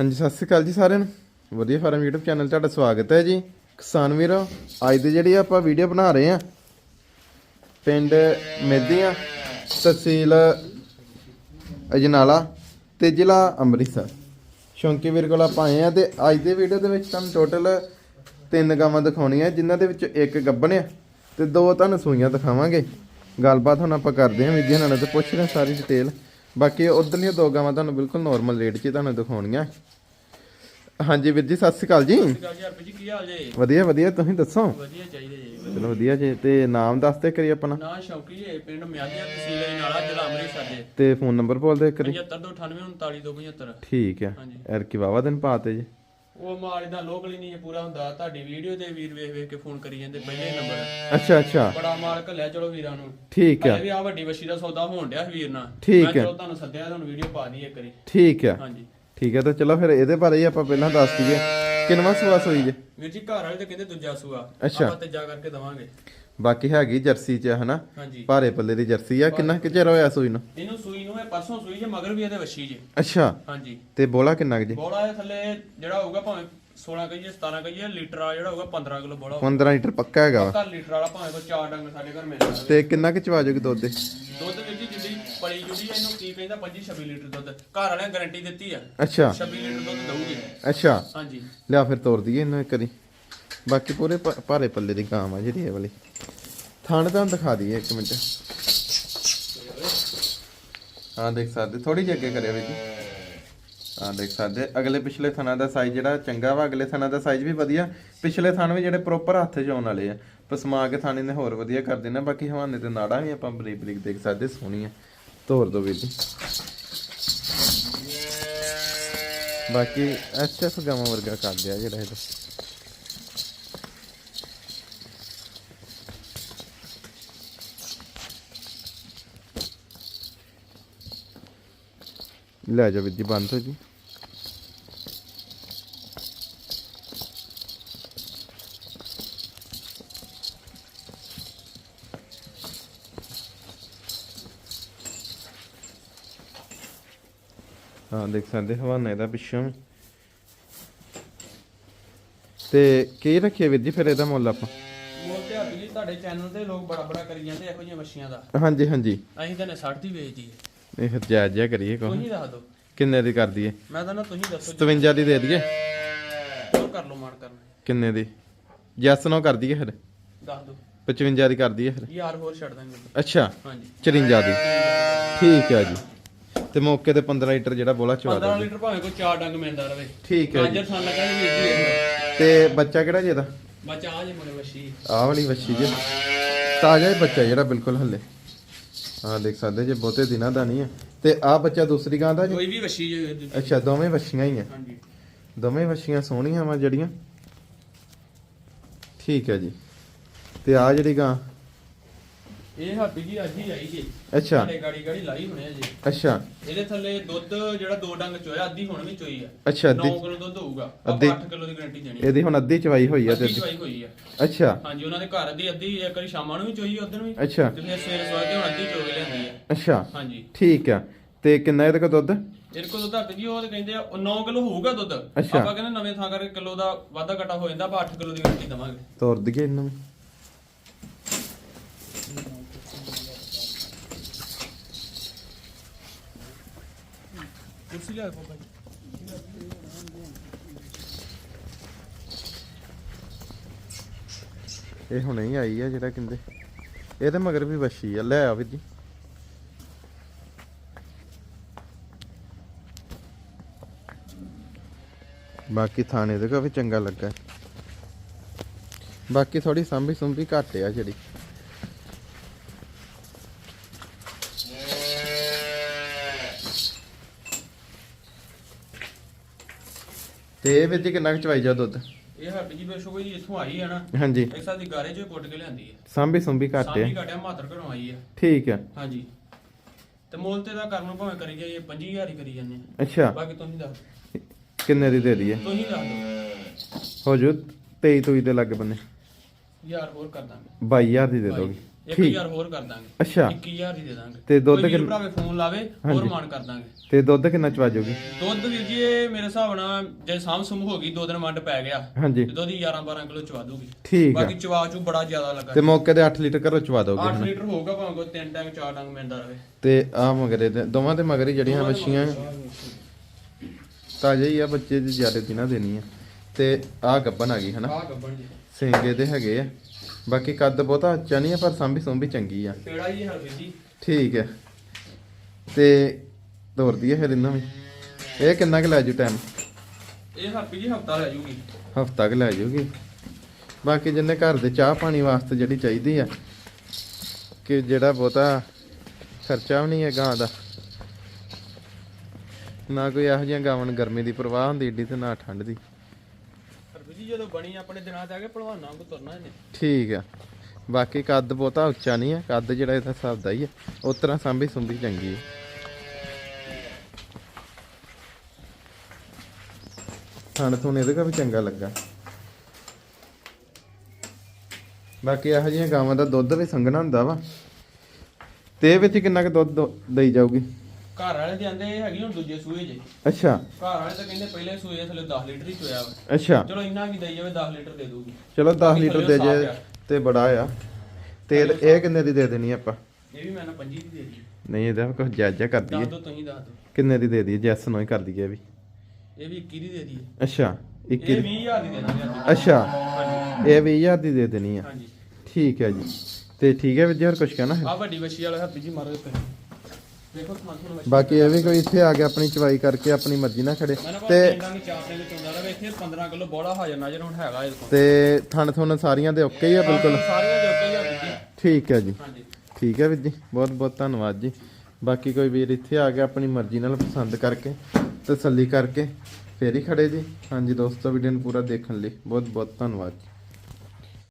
ਹਾਂਜੀ, ਸਤਿ ਸ਼੍ਰੀ ਅਕਾਲ ਜੀ ਸਾਰਿਆਂ ਨੂੰ। ਵਧੀਆ ਫਾਰਮ YouTube ਚੈਨਲ 'ਤੇ ਤੁਹਾਡਾ ਸਵਾਗਤ ਹੈ ਜੀ। ਕਿਸਾਨ ਵੀਰੋ, ਅੱਜ ਦੀ ਜਿਹੜੀ ਆਪਾਂ ਵੀਡੀਓ ਬਣਾ ਰਹੇ ਆ ਪਿੰਡ ਮੇਦੀਆਂ ਤਹਿਸੀਲ ਅਜਨਾਲਾ ਤੇ ਜ਼ਿਲ੍ਹਾ ਅੰਮ੍ਰਿਤਸਰ। ਸ਼ੌਂਕੀ ਵੀਰ ਕੋਲ ਆਪਾਂ ਆਏ ਆ ਤੇ ਅੱਜ ਦੇ ਵੀਡੀਓ ਦੇ ਵਿੱਚ ਤੁਹਾਨੂੰ ਟੋਟਲ ਤਿੰਨ ਗਾਵਾਂ ਦਿਖਾਉਣੀਆਂ, ਜਿਨ੍ਹਾਂ ਦੇ ਵਿੱਚ ਇੱਕ ਗੱਬਣ ਆ ਤੇ ਦੋ ਤੁਹਾਨੂੰ ਸੂਈਆਂ ਦਿਖਾਵਾਂਗੇ। ਗੱਲਬਾਤ ਹੁਣ ਆਪਾਂ ਕਰਦੇ ਹਾਂ ਵਿਧੀਆਂ ਨਾਲ ਤੇ ਪੁੱਛ ਰਹੇ ਹਾਂ ਸਾਰੀ ਡਿਟੇਲ ਬਾਕੀ ਉਧਰਲੀਆਂ ਦੋ ਗਾਵਾਂ ਤੁਹਾਨੂੰ ਬਿਲਕੁਲ ਨੋਰਮਲ ਰੇਟ 'ਚ ਤੁਹਾਨੂੰ ਦਿਖਾਉਣੀਆਂ। ਹਾਂਜੀ ਵੀਰ ਜੀ ਸਤਿ ਸ਼੍ਰੀ ਅਕਾਲ ਜੀ। ਗੱਲ ਜੀ ਹਰਪ੍ਰੀਤ ਜੀ ਕੀ ਹਾਲ ਜੇ? ਵਧੀਆ ਵਧੀਆ ਤੁਸੀਂ ਦੱਸੋ? ਵਧੀਆ ਚਾਹੀਦੇ ਜੀ ਚਲੋ ਵਧੀਆ ਜੀ ਤੇ ਨਾਮ ਦੱਸ ਤੇ ਕਰੀ ਆਪਣਾ। ਨਾ ਸ਼ੌਕੀ ਜੀ ਪਿੰਡ ਮਿਆਦੀਆਂ ਤਹਿਸੀਲ ਦੇ ਨਾਲਾ ਜ਼ਿਲ੍ਹਾ ਅੰਮ੍ਰਿਤਸਰ ਦੇ ਤੇ ਫੋਨ ਨੰਬਰ ਬੋਲ ਦੇ ਕਰੀ 7528939275 ਠੀਕ ਹੈ। ਐਰ ਕੀ ਵਾਵਾ ਦਿਨ ਪਾਤੇ ਜੀ। ਉਹ ਮਾਲ ਦਾ ਲੋਕਲ ਹੀ ਨਹੀਂ ਪੂਰਾ ਹੁੰਦਾ। ਤੁਹਾਡੀ ਵੀਡੀਓ ਤੇ ਵੀਰ ਵੇਖ ਵੇਖ ਕੇ ਫੋਨ ਕਰੀ ਜਾਂਦੇ ਪਹਿਲੇ ਨੰਬਰ। ਅੱਛਾ ਅੱਛਾ। ਬੜਾ ਮਾਲ ਘੱਲਿਆ ਚਲੋ ਵੀਰਾਂ ਨੂੰ। ਠੀਕ ਹੈ। ਵੀ ਆ ਵੱਡੀ ਵਸ਼ੀ ਦਾ ਸੌਦਾ ਹੋਣ ਡਿਆ ਵੀਰ ਨਾਲ। ਠੀਕ ਮੈਂ। ਚਲੋ ਤੁਹਾਨੂੰ ਸੱਦਿਆ ਤੁਹਾਨੂੰ ਵੀਡੀਓ ਪਾ ਦਈਏ ਇੱਕ ਵਾਰੀ। ਠੀਕ ਹੈ। ਹਾਂਜੀ। ਠੀਕ ਹੈ ਤਾਂ ਚਲੋ ਫਿਰ ਇਹਦੇ ਬਾਰੇ ਹੀ ਆਪਾਂ ਪਹਿਲਾਂ ਦੱਸ ਦਈਏ। ਕਿੰਨਵਾਂ ਸਵਾਸ ਹੋਈ ਜੇ? ਵੀਰ ਜੀ ਘਰ ਵਾਲੇ ਤੇ ਕਹਿੰਦੇ ਦੂਜਾ ਸੂਆ। ਅੱਛਾ। ਆਪਾਂ ਤੀਜਾ ਕਰਕੇ ਦਵਾਂਗੇ। ਬਾਕੀ ਹੈਗੀ ਜਰਸੀ ਚ ਹਨਾ? ਹਾਂਜੀ। ਭਾਰੇ ਪੱਲੇ ਦੀ ਜਰਸੀ ਆ। ਕਿੰਨਾ ਕੁ ਚਿਰ ਹੋਇਆ ਸੂਈ ਨੂੰ? ਇਹਨੂੰ ਸੂਈ ਨੂੰ ਇਹ ਪਰਸੋਂ ਸੂਈ ਜੇ ਮਗਰ ਵੀ ਇਹਦੇ ਵਸ਼ੀ ਜੇ। ਅੱਛਾ। ਹਾਂਜੀ। ਤੇ ਬੋਲਾ ਕਿੰਨਾ ਕੁ ਜੀ? ਬੋਲਾ ਇਹ ਥੱਲੇ ਜਿਹੜਾ ਹੋਊਗਾ ਭਾਵੇਂ 16 ਕਹੀਏ 17 ਕਹੀਏ ਲੀਟਰ ਵਾਲਾ ਜਿਹੜਾ ਹੋਊਗਾ 15 ਕਿਲੋ ਬੋਲਾ 15 ਲੀਟਰ ਪੱਕਾ ਹੈਗਾ ਵਾ। ਘਰ ਲੀਟਰ ਵਾਲਾ ਭਾਵੇਂ ਕੋ ਚਾਰ ਡੰਗ ਸਾਡੇ ਘਰ ਮਿਲ ਜਾਵੇ। ਤੇ ਕਿੰਨਾ ਕੁ ਚਵਾ ਜੋਗੀ ਦੁੱਧ? ਦੇ ਦੁੱਧ ਵੀਰ ਜੀ ਜਿੱਦੀ ਪਲੀ ਜੁੜੀ ਆ ਇਹਨੂੰ ਕੀ ਕਹਿੰਦਾ 25 26 ਲੀਟਰ ਦੁੱਧ। ਘਰ ਵਾਲਿਆਂ ਗਾਰੰਟੀ ਦਿੱਤੀ ਆ। ਅੱਛਾ। 26 ਲੀਟਰ ਦੁੱਧ ਦਊਗੀ। ਅੱਛਾ। ਹਾਂਜੀ। ਲਿਆ ਫਿਰ ਤੋਰ ਦਈਏ ਇਹਨੂੰ ਇੱਕ ਵਾਰੀ। ਬਾਕੀ ਪੂਰੇ ਭ- ਭਾਰੇ ਪੱਲੇ ਦੀ ਗਾਂ ਆ ਜਿਹੜੀ ਇਹ ਵਾਲੀ। ਥਣ ਤਾਂ ਦਿਖਾ ਦਈਏ ਇੱਕ ਮਿੰਟ। ਹਾਂ ਦੇਖ ਸਕਦੇ ਥੋੜੀ ਜਿਹੀ ਅੱਗੇ ਕਰਿਓ ਵੀ ਜੀ। ਹਾਂ ਦੇਖ ਸਕਦੇ ਅਗਲੇ ਪਿਛਲੇ ਥਣਾ ਦਾ ਸਾਈਜ਼ ਜਿਹੜਾ ਚੰਗਾ ਵਾ ਅਗਲੇ ਥਣਾ ਦਾ ਸਾਈਜ਼ ਵੀ ਵਧੀਆ। ਪਿਛਲੇ ਥਣ ਵੀ ਜਿਹੜੇ ਪ੍ਰੋਪਰ ਹੱਥ 'ਚ ਆਉਣ ਵਾਲੇ ਆ। ਪਸਮਾ ਕੇ ਥਾਣੇ ਨੇ ਹੋਰ ਵਧੀਆ ਕਰ ਦੇਣਾ ਬਾਕੀ ਹਵਾਨੇ ਤੇ ਨਾੜਾਂ ਵੀ ਆਪਾਂ ਬਰੀਕ ਬਰੀਕ ਦੇਖ ਸਕਦੇ ਸੋਹਣੀਆਂ। ਤੋਰ ਦੋ ਵੀਰ ਜੀ। ਬਾਕੀ ਐਚਐਫ ਗਾਵਾਂ ਵਰਗਾ ਕਰ ਦਿਆ ਜਿਹੜਾ ਇਹਦਾ ਲੈ ਜਾ ਵਿੱਦੀ ਬੰਦ ਹੋ ਜੀ। ਹਾਂ ਦੇਖ ਸਕਦੇ ਹਵਾਨਾ ਇਹਦਾ ਪਿੱਛੋਂ। ਤੇ ਕੀ ਰੱਖਿਆ ਵੀਰ ਜੀ ਫਿਰ ਇਹਦਾ ਮੁੱਲ ਆਪਾਂ? ਮੋਲ ਤੇ ਹੱਥ ਜੀ ਤੁਹਾਡੇ ਚੈਨਲ ਤੇ ਲੋਕ ਬੜਾ ਬੜਾ ਕਰੀ ਜਾਂਦੇ ਇਹੋ ਜਿਹੀਆਂ ਮੱਛੀਆਂ ਦਾ। ਹਾਂਜੀ ਹਾਂਜੀ। ਅਸੀਂ ਤਾਂ ਨੇ 60 ਦੀ ਵੇਚਦੀ ਹੈ। ਇਹ ਜਾਇਜ਼ ਜਿਹਾ ਕਰੀਏ ਕੋ ਤੁਸੀਂ ਦੱਸ ਦਿਓ। ਕਿੰਨੇ ਦੀ ਕਰ ਦਈਏ? ਮੈਂ ਤਾਂ ਨਾ ਤੁਸੀਂ ਦੱਸੋ 57 ਦੀ ਦੇ ਦਈਏ? ਕਰ ਲਓ ਮਾਰ ਕਰਨਾ ਕਿੰਨੇ ਦੀ? ਜੈਸ ਨੋ ਕਰ ਦਈਏ ਫਿਰ? ਦੱਸ ਦਿਓ। 55 ਦੀ ਕਰ ਦਈਏ ਫਿਰ? ਯਾਰ ਹੋਰ ਛੱਡ ਦਾਂਗੇ। ਅੱਛਾ। ਹਾਂਜੀ। 54 ਦੀ। ਠੀਕ ਹੈ ਜੀ। ਤੇ ਮੌਕੇ ਤੇ 15 ਲੀਟਰ ਜਿਹੜਾ ਬੋਲਾ ਚਵਾ 15 ਦੋ ਲੀਟਰ ਭਾਵੇਂ ਕੋਈ ਚਾਰ ਡੰਗ ਮਿਲਦਾ ਰਵੇ। ਠੀਕ ਹੈ ਜੀ। ਥਾਂ ਲੱਗਾ ਜੀ ਤੇ ਬੱਚਾ ਕਿਹੜਾ ਜੀ ਇਹਦਾ? ਬੱਚਾ ਆ ਜੇ ਮੁੰਡੇ ਵਸ਼ੀ ਆਹ ਵਾਲੀ ਵੱਛੀ ਜੀ। ਤਾਜ਼ਾ ਹੀ ਬੱਚਾ ਜਿਹੜਾ ਬਿਲਕੁਲ ਹੱਲੇ। ਹਾਂ ਦੇਖ ਸਕਦੇ ਜੇ ਬਹੁਤੇ ਦਿਨਾਂ ਦਾ ਨਹੀਂ ਹੈ। ਤੇ ਆਹ ਬੱਚਾ ਦੂਸਰੀ ਗਾਂ ਦਾ ਜੀ? ਕੋਈ ਵੀ ਵਸ਼ੀ ਜੇ ਅੱਛਾ ਦੋਵੇਂ ਵੱਛੀਆਂ ਹੀ ਆ ਹਾਂਜੀ। ਦੋਵੇਂ ਵੱਛੀਆਂ ਸੋਹਣੀਆਂ ਵਾ ਜਿਹੜੀਆਂ। ਠੀਕ ਹੈ ਜੀ। ਤੇ ਆ ਜਿਹੜੀ ਗਾਂ ਇਹ ਹਾਪੀ ਜੀ ਅੱਜ ਹੀ ਆਈ ਜੀ। ਅੱਛਾ। ਸਾਡੇ ਗਾੜੀ ਗਾੜੀ ਲਾਈ ਹੋਣੇ ਆ ਜੀ। ਅੱਛਾ। ਇਹਦੇ ਥੱਲੇ ਦੁੱਧ ਜਿਹੜਾ ਦੋ ਡੰਗ ਚੋਇਆ ਅੱਧੀ ਹੁਣ ਵੀ ਚੋਈ ਆ। ਅੱਛਾ 9 ਅੱਧੀ ਕਿਲੋ ਦੁੱਧ ਹੋਊਗਾ। ਅੱਧੀ- ਆਪਾਂ 8 ਕਿਲੋ ਦੀ ਗਾਰੰਟੀ ਦੇਣੀ ਇਹਦੀ ਹੁਣ ਅੱਧੀ ਚਵਾਈ ਹੋਈ ਆ ਤੇ ਅੱਧੀ ਚੋਈ ਹੋਈ ਆ। ਅੱਛਾ। ਹਾਂਜੀ ਉਹਨਾਂ ਦੇ ਘਰ ਦੀ ਅੱਧੀ ਇੱਕ ਵਾਰੀ ਸ਼ਾਮਾਂ ਨੂੰ ਵੀ ਚੋਈ ਉਦੋਂ ਵੀ। ਅੱਛਾ। ਤੇ ਫਿਰ ਸਵੇਰੇ ਸਵੇਰ ਕੇ ਹੁਣ ਅੱਧੀ ਚੋ ਕੇ ਲੈਂਦੀ ਆ। ਅੱਛਾ। ਹਾਂਜੀ। ਠੀਕ ਆ। ਤੇ ਕਿੰਨਾ ਇਹਦੇ ਕੋਲ ਦੁੱਧ? ਇਹਦੇ ਕੋਲ ਦੁੱਧ ਹੱਟ ਜੀ ਉਹ ਤੇ ਕਹਿੰਦੇ ਆ 9 ਕਿਲੋ ਹੋਊਗਾ ਦੁੱਧ। ਅੱਛਾ। ਆਪਾਂ ਕਹਿੰਦੇ ਨਵੇਂ ਥਾਂ ਕਰਕੇ ਕਿਲੋ ਦਾ ਵਾਧਾ ਘਟਾ ਹੋ ਜਾਂਦਾ ਆਪਾਂ 8 ਕਿਲੋ ਦੀ ਗਾਰੰਟੀ ਦਵਾਂਗੇ। ਤੋਰ ਦਈਏ ਇਹਨੂੰ ਵੀ। ਕੁਰਸੀ ਲਿਆ ਪਾਪਾ ਜੀ। ਇਹ ਹੁਣੇ ਹੀ ਆਈ ਆ ਜਿਹੜਾ ਕਹਿੰਦੇ। ਇਹਦੇ ਮਗਰ ਵੀ ਵੱਛੀ ਆ। ਲੈ ਆ ਵੀਰ ਜੀ। ਬਾਕੀ ਥਾਣੇ ਦੇ ਕੋ ਵੀ ਚੰਗਾ ਲੱਗਾ। ਬਾਕੀ ਥੋੜੀ ਸਾਂਭੀ ਸੁੰਭੀ ਘੱਟ ਆ ਜਿਹੜੀ। ਤੇ ਇਹ ਵਿੱਚ ਕਿੰਨਾ ਕੁ ਚਵਾਈ ਜਾ ਦੁੱਧ? ਇਹ ਹੱਟ ਜੀ ਬੇਸ਼ੋ ਕੋਈ ਇੱਥੋਂ ਆਈ ਆ ਨਾ। ਹਾਂਜੀ। ਇੱਕ ਦੀ ਗਾਰੇ ਚੋਂ ਕੁੱਟ ਕੇ ਲਿਆਂਦੀ ਹੈ ਸਾਂਭੀ ਸੁੰਭੀ ਘੱਟ ਆ ਘਟਿਆ ਮਾਤਰ ਘਰੋਂ ਆਈ ਆ। ਠੀਕ ਆ। ਹਾਂਜੀ। ਤੇ ਮੁੱਲ ਤੇ ਦਾ ਕਰਨ ਨੂੰ ਭਾਵੇਂ ਕਰੀ ਜਾਈਏ 25000 ਹੀ ਕਰੀ ਜਾਂਦੇ ਆ। ਅੱਛਾ। ਬਾਕੀ ਤੁਸੀਂ ਦੱਸ ਕਿੰਨੇ ਦੀ ਦੇ ਦਈਏ? ਤੁਸੀਂ ਦੱਸ ਦਿਓ। ਹੋ ਜੂ 23 ਤੂਈ ਦੇ ਲੱਗ ਬੰਨੇ। ਯਾਰ ਹੋਰ ਕਰ ਦਾਂਗੇ। 22000 ਦੀ ਦੇ ਦੋਗੇ। 1000 ਹੋਰ ਕਰ ਦਾਂਗੇ। ਅੱਛਾ। 21000 ਦੀ ਦੇ ਦਾਂਗੇ। ਤੇ ਦੁੱਧ ਕਿੰਨ- ਭਰਾਵੇ ਫੋਨ ਲਾਵੇ ਹੋਰ ਮਾਨ ਕਰ ਦਾਂਗੇ। ਤੇ ਦੁੱਧ ਕਿੰਨਾ ਚਵਾ ਜੂਗੀ? ਦੁੱਧ ਵੀਰ ਜੀ ਇਹ ਮੇਰੇ ਹਿਸਾਬ ਨਾਲ ਜੇ ਸਾਮ ਸੁਮ ਹੋ ਗਈ ਦੋ ਦਿਨ ਵੰਡ ਪੈ ਗਿਆ ਹਾਂਜੀ। ਤੇ ਦੁੱਧ 11 12 ਕਿਲੋ ਚਵਾ ਦੂਗੀ। ਠੀਕ ਆ। ਬਾਕੀ ਚਵਾ ਚੂ ਬੜਾ ਜ਼ਿਆਦਾ ਲੱਗਾ। ਤੇ ਮੌਕੇ ਤੇ 8 ਲੀਟਰ ਘਰੋਂ ਚਵਾ ਦੋਗੇ 8 ਲੀਟਰ ਹੋਊਗਾ ਭਾਵੇਂ ਕੋਈ ਤਿੰਨ ਟਾਈਮ ਚਾਰ ਟਾਈਮ ਮਿਲਦਾ ਰਹੇ। ਤੇ ਆ ਮਗਰੇ ਦੋਵਾਂ ਤੇ ਮਗਰੇ ਜਿਹੜੀਆਂ ਮੱਛੀਆਂ ਤਾਜ਼ੇ ਹੀ ਆ ਬੱਚੇ ਦੀ ਜ਼ਿਆਦਾ ਦਿਨਾਂ ਦੇਣੀ ਆ। ਤੇ ਆ ਗੱਬਨ ਆ ਗਈ ਹਨਾ? ਆਹ ਗੱਬਣ ਜੀ। ਸਿੰਗੇ ਦੇ ਹੈਗੇ ਆ। ਬਾਕੀ ਕੱਦ ਬਹੁਤਾ ਉੱਚਾ ਨਹੀਂ ਆ ਪਰ ਸੰਭੀ ਸੁੰਭੀ ਚੰਗੀ ਆ। ਪੇੜਾ ਹੀ ਹਰ ਵੀਰ ਜੀ? ਠੀਕ ਹੈ ਤੇ ਤੋਰਦੀ ਹੈ ਫਿਰ ਇਹਨਾਂ ਵੀ। ਇਹ ਕਿੰਨਾ ਕੁ ਲੈ ਜੂ ਟਾਈਮ ਇਹ ਹਰਪੀ ਜੀ ਹਫਤਾ ਲੈ ਜੂਗੀ। ਹਫਤਾ ਕੁ ਲੈ ਜੂਗੀ। ਬਾਕੀ ਜਿੰਨੇ ਘਰ ਦੇ ਚਾਹ ਪਾਣੀ ਵਾਸਤੇ ਜਿਹੜੀ ਚਾਹੀਦੀ ਆ ਕਿ ਜਿਹੜਾ ਬਹੁਤਾ ਖਰਚਾ ਵੀ ਨਹੀਂ ਹੈ ਗਾਂ ਦਾ ਨਾ ਕੋਈ ਇਹੋ ਜਿਹੀਆਂ ਗਾਵਾਂ ਨੂੰ ਗਰਮੀ ਦੀ ਪਰਵਾਹ ਹੁੰਦੀ ਏਡੀ ਤੇ ਨਾ ਠੰਡ ਦੀ। ਜੀ ਜਦੋਂ ਬਣੀ, ਆਪਣੇ ਦਿਨਾਂ ਤੇ ਆ ਕੇ ਭਲਵਾਨਾਂ ਕੋ ਤੁਰਨਾ ਇਹਨੇ। ਠੀਕ ਆ। ਬਾਕੀ ਕੱਦ ਬਹੁਤਾ ਉੱਚਾ ਨਹੀਂ ਆ, ਕੱਦ ਜਿਹੜਾ ਇਹਦਾ ਹਿਸਾਬ ਦਾ ਹੀ ਹੈ ਉਸ ਤਰ੍ਹਾਂ ਸਾਂਭੀ ਸੁੰਭੀ ਚੰਗੀ ਹੈ ਥਣ ਥੁਣ ਇਹਦੇ ਕਾ ਵੀ ਚੰਗਾ ਲੱਗਾ। ਬਾਕੀ ਇਹੋ ਜਿਹੀਆਂ ਗਾਵਾਂ ਦਾ ਦੁੱਧ ਵੀ ਸੰਘਣਾ ਹੁੰਦਾ ਵਾ। ਤੇ ਵਿੱਚ ਕਿੰਨਾ ਕੁ ਦੁੱਧ ਦੇਈ ਜਾਊਗੀ? ਘਰ ਵਾਲੇ ਦੇ ਆਂਦੇ ਹੈਗੀ ਹੁਣ ਦੂਜੇ ਸੂਏ ਜੇ। ਅੱਛਾ। ਘਰ ਵਾਲੇ ਤਾਂ ਕਹਿੰਦੇ ਪਹਿਲੇ ਸੂਏ ਥੱਲੇ 10 ਲੀਟਰ ਹੀ ਚੋਇਆ ਵਾ। ਅੱਛਾ। ਚਲੋ ਇੰਨਾ ਕੀ ਦੇਈ ਜਾਵੇ 10 ਲੀਟਰ ਦੇ ਦੂਗੀ ਚਲੋ 10 ਬਾਕੀ ਲੀਟਰ ਦੇ ਜੇ। ਤੇ ਬੜਾ ਆ। ਤੇ ਇਹ ਇਹ ਕਿੰਨੇ ਦੀ ਦੇ ਦੇਣੀ ਆਪਾਂ? ਇਹ ਵੀ ਮੈਂ ਨਾ 25 ਦੀ ਦੇ ਦੀ ਨਹੀਂ ਇਹਦਾ ਕੁਝ ਜਾਇਜ਼ਾ ਕਰ ਦੱਸ ਦਈਏ ਦੋ ਤੁਸੀਂ ਦੱਸ ਦੋ। ਕਿੰਨੇ ਦੀ ਦੇ ਦਈਏ? ਜੈਸ ਨੂੰ ਹੀ ਕਰ ਦਈਏ ਇਹ ਵੀ। ਇਹ ਵੀ 21 ਦੀ ਦੇ ਦੀ ਅੱਛਾ ਇਹ 21 20000 ਦੀ ਦੇ ਦਾਂਗੇ ਅੱਜ। ਅੱਛਾ ਇਹ 20000 ਦੀ ਦੇ ਦੇਣੀ ਆ। ਹਾਂਜੀ। ਠੀਕ ਹੈ ਜੀ। ਤੇ ਠੀਕ ਹੈ ਵਿਜੇ ਹੋਰ ਕੁਝ ਕਹਿਣਾ ਹੈ? ਆ ਵੱਡੀ ਬੱਚੀ ਵਾਲਾ ਹਰਪੀ ਜੀ ਮਾਰੋ ਬੱਚੀ ਬਾਕੀ ਇਹ ਵੀ ਕੋਈ ਇੱਥੇ ਆ ਕੇ ਆਪਣੀ ਚਵਾਈ ਕਰਕੇ ਆਪਣੀ ਮਰਜ਼ੀ ਨਾਲ ਖੜੇ। ਤੇ ਪਿੰਡਾਂ ਦੀ ਚਾਰ ਦੇ ਵਿੱਚ ਹੁੰਦਾ ਰਵੇ ਇੱਥੇ 15 ਕਿਲੋ ਬੋੜਾ ਹਾਜ਼ਰ ਨਜ਼ਰ ਹੁਣ ਹੈਗਾ ਇਹ ਕੋਲ। ਤੇ ਥਣ ਥੁਣ ਸਾਰੀਆਂ ਦੇ ਓਕੇ ਹੀ ਆ ਬਿਲਕੁਲ। ਸਾਰੀਆਂ ਦੇ ਉੱਤੇ ਹੀ ਆ ਜੀ। ਠੀਕ ਹੈ ਜੀ। ਠੀਕ ਹੈ ਵੀਰ ਜੀ ਬਹੁਤ ਬਹੁਤ ਧੰਨਵਾਦ ਜੀ। ਬਾਕੀ ਕੋਈ ਵੀਰ ਇੱਥੇ ਆ ਕੇ ਆਪਣੀ ਮਰਜ਼ੀ ਨਾਲ ਪਸੰਦ ਕਰਕੇ ਤਸੱਲੀ ਕਰਕੇ ਫੇਰ ਹੀ ਖੜੇ ਜੀ। ਹਾਂਜੀ ਦੋਸਤੋ ਵੀਡੀਓ ਨੂੰ ਪੂਰਾ ਦੇਖਣ ਲਈ ਬਹੁਤ ਬਹੁਤ ਧੰਨਵਾਦ ਜੀ।